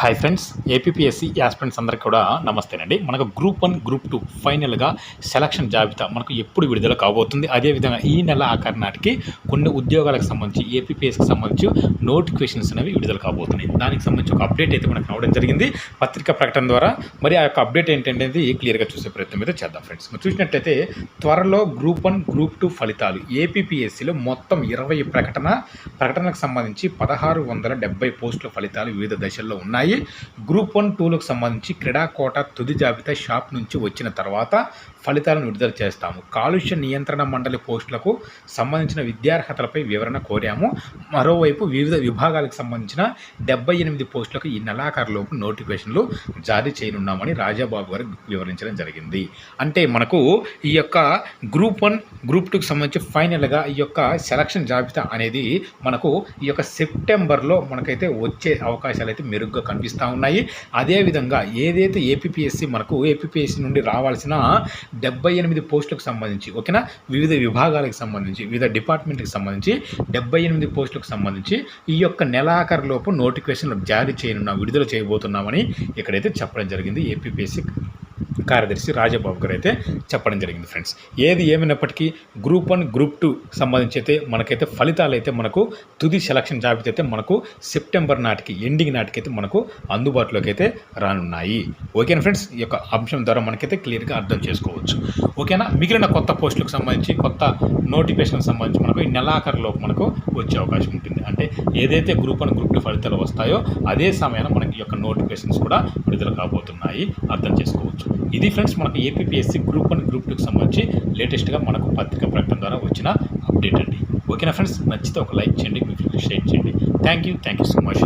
Hi friends APSC aspirants అందరికీ కూడా నమస్తేనండి. మనకు గ్రూప్ వన్ గ్రూప్ టూ ఫైనల్గా సెలక్షన్ జాబితా మనకు ఎప్పుడు విడుదల కాబోతుంది. అదేవిధంగా ఈ నెల ఆఖరి నాటికి కొన్ని ఉద్యోగాలకు సంబంధించి ఏపీఎస్కి సంబంధించి నోటిఫికేషన్స్ అనేవి విడుదల కాబోతున్నాయి. దానికి సంబంధించి ఒక అప్డేట్ అయితే మనకు రావడం జరిగింది. పత్రికా ప్రకటన ద్వారా మరి ఆ యొక్క అప్డేట్ ఏంటంటే క్లియర్గా చూసే ప్రయత్నం అయితే చేద్దాం ఫ్రెండ్స్ మరి చూసినట్లయితే త్వరలో గ్రూప్ వన్ గ్రూప్ టూ ఫలితాలు ఏపీఎస్సిలో మొత్తం ఇరవై ప్రకటన ప్రకటనకు సంబంధించి పదహారు వందల డెబ్బై పోస్టుల ఫలితాలు వివిధ దశల్లో ఉన్నాయి. గ్రూప్ వన్ టూలకు సంబంధించి క్రీడా కోట తుది జాబితా షాప్ నుంచి వచ్చిన తర్వాత ఫలితాలను విడుదల చేస్తాము. కాలుష్య నియంత్రణ మండలి పోస్టులకు సంబంధించిన విద్యార్హతలపై వివరణ కోరాము. మరోవైపు వివిధ విభాగాలకు సంబంధించిన డెబ్బై ఎనిమిది పోస్టులకు ఈ నెలాఖరులోపు నోటిఫికేషన్లు జారీ చేయనున్నామని రాజాబాబు గారు వివరించడం జరిగింది. అంటే మనకు ఈ యొక్క గ్రూప్ వన్ గ్రూప్ టూకి సంబంధించి ఫైనల్గా ఈ యొక్క సెలక్షన్ జాబితా అనేది మనకు ఈ యొక్క సెప్టెంబర్లో మనకైతే వచ్చే అవకాశాలు అయితే మెరుగ్గా కనిపిస్తూ ఉన్నాయి. అదేవిధంగా ఏదైతే ఏపీఎస్సి మనకు ఏపీఎస్సి నుండి రావాల్సిన డెబ్బై ఎనిమిది పోస్టులకు సంబంధించి ఓకేనా? వివిధ విభాగాలకు సంబంధించి వివిధ డిపార్ట్మెంట్కి సంబంధించి డెబ్బై ఎనిమిది పోస్టులకు సంబంధించి ఈ యొక్క నెలాఖరులోపు నోటిఫికేషన్లు జారీ చేయనున్నా విడుదల చేయబోతున్నామని ఇక్కడైతే చెప్పడం జరిగింది ఏపీఎస్సి కార్యదర్శి రాజబాబు గారు అయితే చెప్పడం జరిగింది ఫ్రెండ్స్. ఏది ఏమైనప్పటికీ గ్రూప్ వన్ గ్రూప్ టూ సంబంధించి అయితే మనకైతే ఫలితాలు అయితే మనకు తుది సెలక్షన్ జాబితా అయితే మనకు సెప్టెంబర్ నాటికి ఎండింగ్ నాటికైతే మనకు అందుబాటులోకి అయితే రానున్నాయి. ఓకేనా ఫ్రెండ్స్? ఈ యొక్క అంశం ద్వారా మనకైతే క్లియర్గా అర్థం చేసుకోవచ్చు. ఓకేనా? మిగిలిన కొత్త పోస్టులకు సంబంధించి కొత్త నోటిఫికేషన్ సంబంధించి మనకు ఈ నెలాఖరులోపు మనకు వచ్చే అవకాశం ఉంటుంది. అంటే ఏదైతే గ్రూప్ వన్ గ్రూప్ టూ ఫలితాలు వస్తాయో అదే సమయాన మనకి ఈ యొక్క నోటిఫికేషన్స్ కూడా విడుదల కాబోతున్నాయి. అర్థం చేసుకోవచ్చు. ఇది ఫ్రెండ్స్ మనకు ఏపీఎస్సి గ్రూప్ వన్ గ్రూప్ టూకి సంబంధించి లేటెస్ట్గా మనకు పత్రిక ప్రకటన ద్వారా వచ్చిన అప్డేట్ అండి. ఓకేనా ఫ్రెండ్స్? నచ్చితే ఒక లైక్ చేయండి మీ ఫ్రెండ్స్ షేర్ చేయండి. Thank you thank you so much